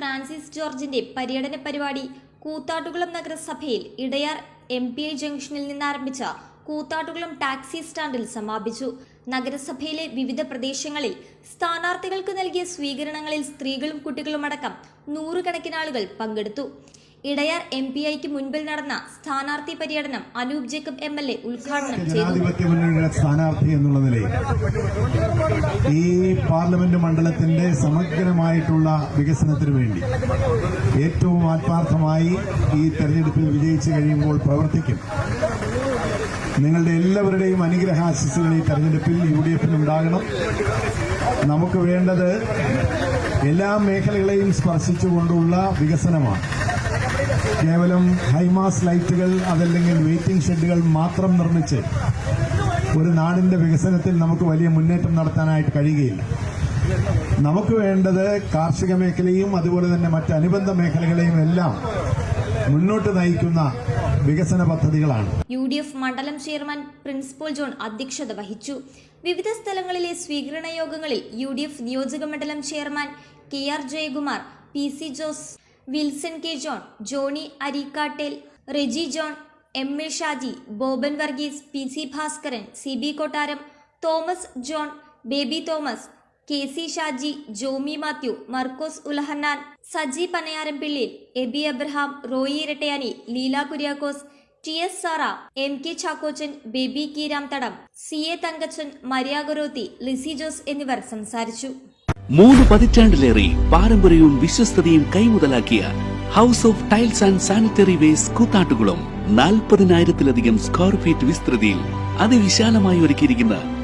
Francis ജോർജിന്റെ പര്യടന പരിപാടി കൂത്താട്ടുകുളം നഗരസഭയിൽ ഇടയാർ എം പി ഐ ജംഗ്ഷനിൽ നിന്നാരംഭിച്ച കൂത്താട്ടുകുളം ടാക്സി സ്റ്റാൻഡിൽ സമാപിച്ചു. നഗരസഭയിലെ വിവിധ പ്രദേശങ്ങളിൽ സ്ഥാനാർത്ഥികൾക്ക് നൽകിയ സ്വീകരണങ്ങളിൽ സ്ത്രീകളും കുട്ടികളുമടക്കം നൂറുകണക്കിന് ആളുകൾ പങ്കെടുത്തു. ഇടയാർ എം പി ഐക്ക് മുൻപിൽ നടന്ന സ്ഥാനാർത്ഥി പര്യടനം Anoop Jacob M L A ഉദ്ഘാടനം ജനാധിപത്യ മുന്നണിയുടെ സ്ഥാനാർത്ഥി എന്നുള്ള നിലയിൽ ഈ പാർലമെന്റ് മണ്ഡലത്തിന്റെ സമഗ്രമായിട്ടുള്ള വികസനത്തിന് വേണ്ടി ഏറ്റവും ആത്മാർത്ഥമായി ഈ തെരഞ്ഞെടുപ്പിൽ വിജയിച്ചു കഴിയുമ്പോൾ പ്രവർത്തിക്കും. നിങ്ങളുടെ എല്ലാവരുടെയും അനുഗ്രഹാശിസുകൾ ഈ തെരഞ്ഞെടുപ്പിൽ യു ഡി എഫിന് ഉണ്ടാകണം. നമുക്ക് വേണ്ടത് എല്ലാ മേഖലകളെയും സ്പർശിച്ചുകൊണ്ടുള്ള വികസനമാണ്. കേവലം ഹൈമാസ് ലൈറ്റുകൾ അതല്ലെങ്കിൽ വെയിറ്റിംഗ് ഷെഡുകൾ മാത്രം നിർമ്മിച്ച് ഒരു നാടിന്റെ വികസനത്തിൽ നമുക്ക് വലിയ മുന്നേറ്റം നടത്താനായിട്ട് കഴിയുകയില്ല. നമുക്ക് വേണ്ടത് കാർഷിക മേഖലയും അതുപോലെ തന്നെ മറ്റ് അനുബന്ധ മേഖലകളെയും എല്ലാം മുന്നോട്ട് നയിക്കുന്ന വികസന പദ്ധതികളാണ്. യു ഡി എഫ് മണ്ഡലം ചെയർമാൻ പ്രിൻസിപ്പൽ ജോൺ അധ്യക്ഷത വഹിച്ചു. വിവിധ സ്ഥലങ്ങളിലെ സ്വീകരണ യോഗങ്ങളിൽ യു ഡി എഫ് നിയോജക മണ്ഡലം chairman K R Jayakumar P C Jose Wilson K John Johny Areekkattel Reji John M A Shaji Boban Varghese P C Bhaskaran C B Kottaram Thomas John Baby Thomas K C Shaji Jomy Mathew Markose Ulahannan Saji Panayarampilly Aby Abraham Roy Irattayani Leela Kuriakose T S Sara M K Chackochan Baby Keeramthadam C A Thankachan Maria Dorothy Lizy Jose എന്നിവർ സംസാരിച്ചു. മൂന്ന് പതിറ്റാണ്ടിലേറെ പാരമ്പര്യവും വിശ്വസ്തതയും കൈമുതലാക്കിയ House of Tiles and Sanitary waste കൂത്താട്ടുകളും നാൽപ്പതിനായിരത്തിലധികം square feet വിസ്തൃതിയിൽ അതിവിശാലമായി ഒരുക്കിയിരിക്കുന്ന